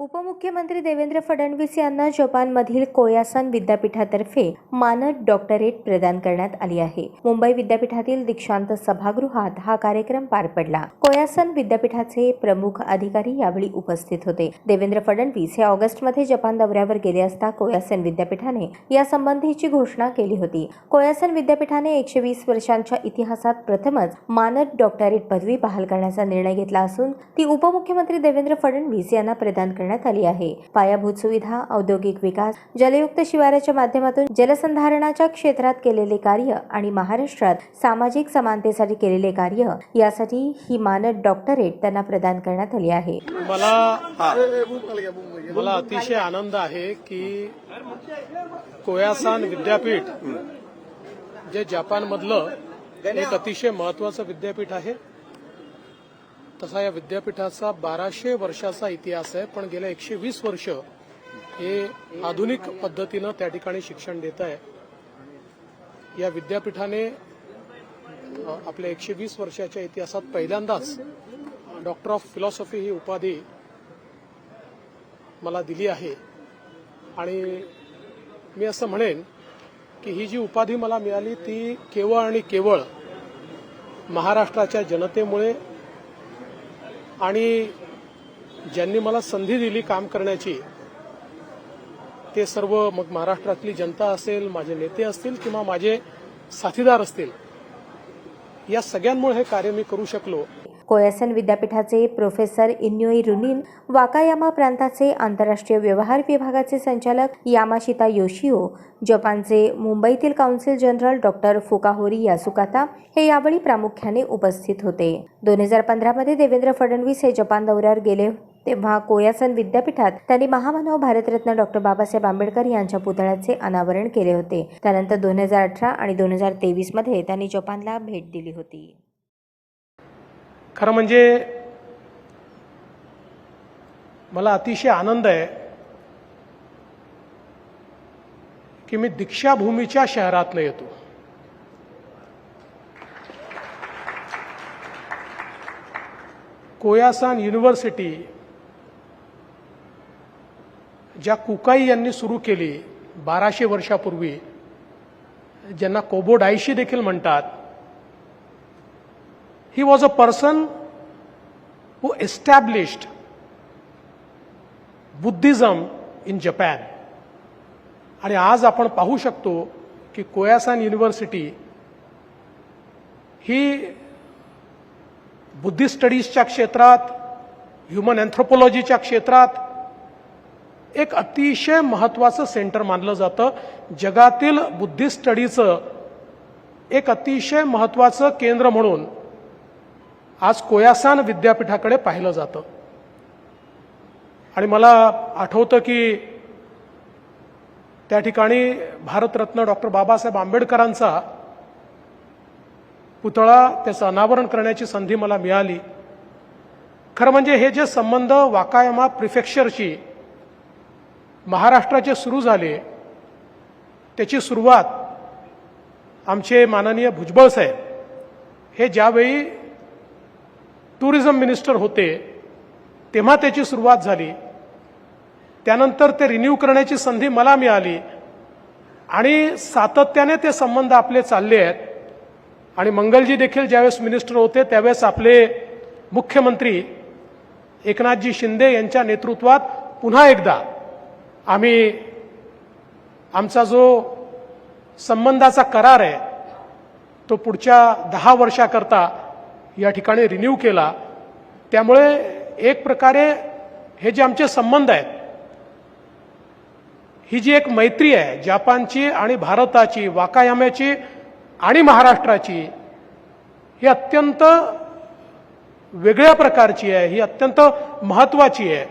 उपमुख्यमंत्री देवेंद्र फडणवीस यांना जपानमधील कोयासन विद्यापीठातर्फे मानद डॉक्टरेट प्रदान करण्यात आली आहे. मुंबई विद्यापीठातील दीक्षांत सभागृहात हा कार्यक्रम पार पडला. कोयासन विद्यापीठाचे प्रमुख अधिकारी यावेळी उपस्थित होते. देवेंद्र फडणवीस हे ऑगस्टमध्ये जपान दौऱ्यावर गेले असता कोयासन विद्यापीठाने यासंबंधीची घोषणा केली होती. कोयासन विद्यापीठाने एकशे वीस वर्षांच्या इतिहासात प्रथमच मानद डॉक्टरेट पदवी बहाल करण्याचा निर्णय घेतला असून ती उपमुख्यमंत्री देवेंद्र फडणवीस यांना प्रदान करण्यात आली आहे. पायाभूत सुविधा औद्योगिक विकास जलयुक्त शिवाराच्या माध्यमातून जलसंधारणाच्या क्षेत्रात केलेले कार्य आणि महाराष्ट्रात सामाजिक समानतेसाठी केलेले कार्य यासाठी ही मानद डॉक्टरेट त्यांना प्रदान करण्यात आली आहे. मला मला अतिशय आनंद आहे की कोयासान विद्यापीठ जे जपानमधलं एक अतिशय महत्वाचं विद्यापीठ आहे तसा या विद्यापीठाचा बाराशे वर्षाचा इतिहास आहे पण गेल्या एकशे वीस वर्ष हे आधुनिक पद्धतीनं त्या ठिकाणी शिक्षण देत आहे. या विद्यापीठाने आपल्या एकशे वीस वर्षाच्या इतिहासात पहिल्यांदाच डॉक्टर ऑफ फिलॉसॉफी ही उपाधी मला दिली आहे. आणि मी असं म्हणेन की ही जी उपाधी मला मिळाली ती केवळ आणि केवळ महाराष्ट्राच्या जनतेमुळे आणि ज्यांनी मला संधी दिली काम करण्याची ते सर्व मग महाराष्ट्रातली जनता असेल माझे नेते असतील किंवा माझे साथीदार असतील या सगळ्यांमुळे हे कार्य मी करू शकलो. कोयासन विद्यापीठाचे प्रोफेसर इन्योई रुनिन वाकायामा प्रांताचे आंतरराष्ट्रीय व्यवहार विभागाचे संचालक यामाशिता योशिओ जपानचे मुंबईतील council general doctor Fukahori Yasukata हे यावेळी प्रामुख्याने उपस्थित होते. दोन हजार पंधरामध्ये देवेंद्र फडणवीस हे जपान दौऱ्यावर गेले तेव्हा कोयासन विद्यापीठात त्यांनी महामानव भारतरत्न डॉक्टर बाबासाहेब आंबेडकर यांच्या पुतळ्याचे अनावरण केले होते. त्यानंतर दोन हजार अठरा आणि दोन हजार तेवीसमध्ये त्यांनी जपानला भेट दिली होती. खरं म्हणजे मला अतिशय आनंद आहे की मी दीक्षाभूमीच्या शहरातनं येतो. कोयासान युनिव्हर्सिटी ज्या कुकाई यांनी सुरू केली बाराशे वर्षापूर्वी ज्यांना कोबोडायशी देखील म्हणतात he was a person who established Buddhism in Japan आणि आज आपण पाहू शकतो की कोयासान युनिव्हर्सिटी ही बुद्धिस्ट स्टडीजच्या क्षेत्रात ह्युमन अँथ्रोपॉलॉजीच्या क्षेत्रात एक अतिशय महत्वाचं सेंटर मानलं जातं. जगातील बुद्धिस्ट स्टडीचं एक अतिशय महत्वाचं केंद्र म्हणून आज कोयासान विद्यापीठाकडे पाहिलं जातं. आणि मला आठवतं की त्या ठिकाणी भारतरत्न डॉक्टर बाबासाहेब आंबेडकरांचा पुतळा त्याचं अनावरण करण्याची संधी मला मिळाली. खरं म्हणजे हे जे संबंध वाकायमा प्रिफेक्चरशी महाराष्ट्राचे सुरू झाले त्याची सुरुवात आमचे माननीय भुजबळ साहेब हे ज्यावेळी टुरिझम मिनिस्टर होते तेव्हा त्याची सुरुवात झाली. त्यानंतर ते रिन्यू करण्याची संधी मला मिळाली. आणि सातत्याने ते संबंध आपले चालले आहेत. आणि मंगलजी देखील ज्यावेळेस मिनिस्टर होते त्यावेळेस आपले मुख्यमंत्री एकनाथजी शिंदे यांच्या नेतृत्वात पुन्हा एकदा आम्ही आमचा जो संबंधाचा करार आहे तो पुढच्या दहा वर्षाकरता या ठिकाणी रिन्यू केला. त्यामुळे एक प्रकारे हे जे आमचे संबंध आहेत ही जी एक मैत्री आहे जपानची आणि भारताची वाकायाम्याची आणि महाराष्ट्राची ही अत्यंत वेगळ्या प्रकारची आहे ही अत्यंत महत्वाची आहे.